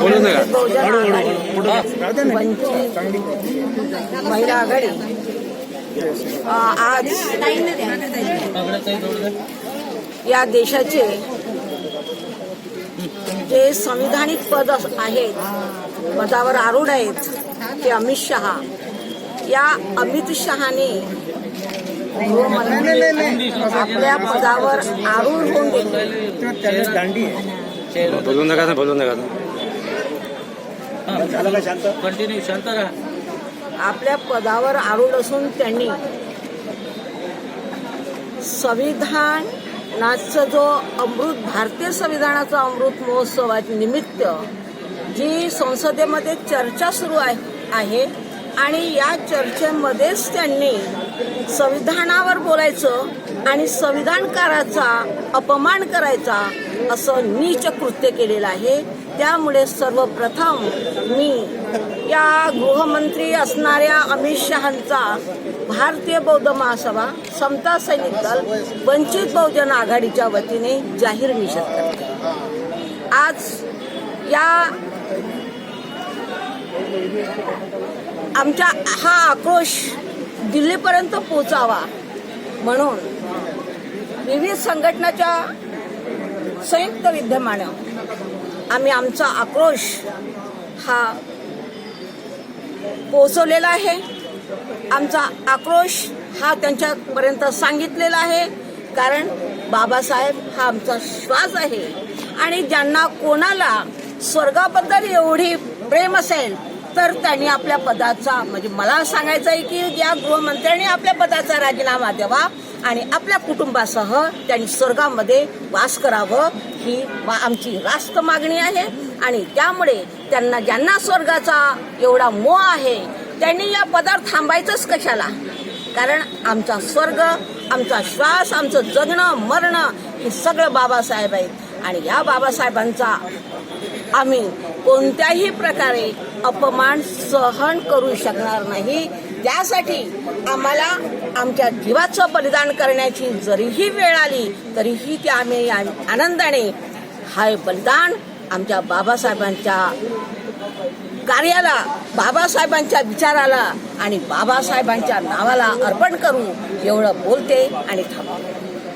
बोलू नका. महिला आघाडी आज या देशाचे जे संविधानिक पद आहेत पदावर आरूढ आहेत ते अमित शहा. या अमित शहाने आपल्या पदावर आरूढ होऊन गेले. बोलू नका ना बोलू नका ना. कंटिन्यू शांत? राहा. आपल्या पदावर आरूढ असून त्यांनी संविधानाचं जो अमृत भारतीय संविधानाचा अमृत महोत्सवाच्या निमित्त जी संसदेमध्ये चर्चा सुरू आहे आहे आणि या चर्चेमध्येच त्यांनी संविधानावर बोलायचं आणि संविधानकाराचा अपमान करायचा असं नीच कृत्य केलेलं आहे. त्यामुळे सर्वप्रथम मी या गृहमंत्री असणाऱ्या अमित शहांचा भारतीय बौद्ध महासभा समता सैनिक दल वंचित बहुजन आघाडीच्या वतीने जाहीर निषेध करते. आज या आमच्या हा आक्रोश दिल्लीपर्यंत पोचावा म्हणून विविध संघटनाच्या संयुक्त विद्यमानं आम्ही आमचा आक्रोश हा पोचवलेला आहे. आमचा आक्रोश हा त्यांच्यापर्यंत सांगितलेला आहे. कारण बाबासाहेब हा आमचा श्वास आहे. आणि ज्यांना कोणाला स्वर्गाबद्दल एवढी प्रेम असेल तर त्यांनी आपल्या पदाचा म्हणजे मला सांगायचं आहे की या गृहमंत्र्यांनी आपल्या पदाचा राजीनामा द्यावा आणि आपल्या कुटुंबासह त्यांनी स्वर्गामध्ये वास करावं ही आमची रास्त मागणी आहे. आणि त्यामुळे त्यांना ज्यांना स्वर्गाचा एवढा मोह आहे त्यांनी या पदावर थांबायचंच कशाला? कारण आमचा स्वर्ग आमचा श्वास आमचं जगणं मरणं हे सगळं बाबासाहेब आहेत. आणि या बाबासाहेबांचा आम्ही कोणत्याही प्रकारे अपमान सहन करू शकणार नाही. त्यासाठी आम्हाला आमच्या जीवाचं बलिदान करण्याची जरीही वेळ आली तरीही ते आम्ही आनंदाने हा बलिदान आमच्या बाबासाहेबांच्या कार्याला बाबासाहेबांच्या विचाराला आणि बाबासाहेबांच्या नावाला अर्पण करू एवढं बोलते आणि थांबवते.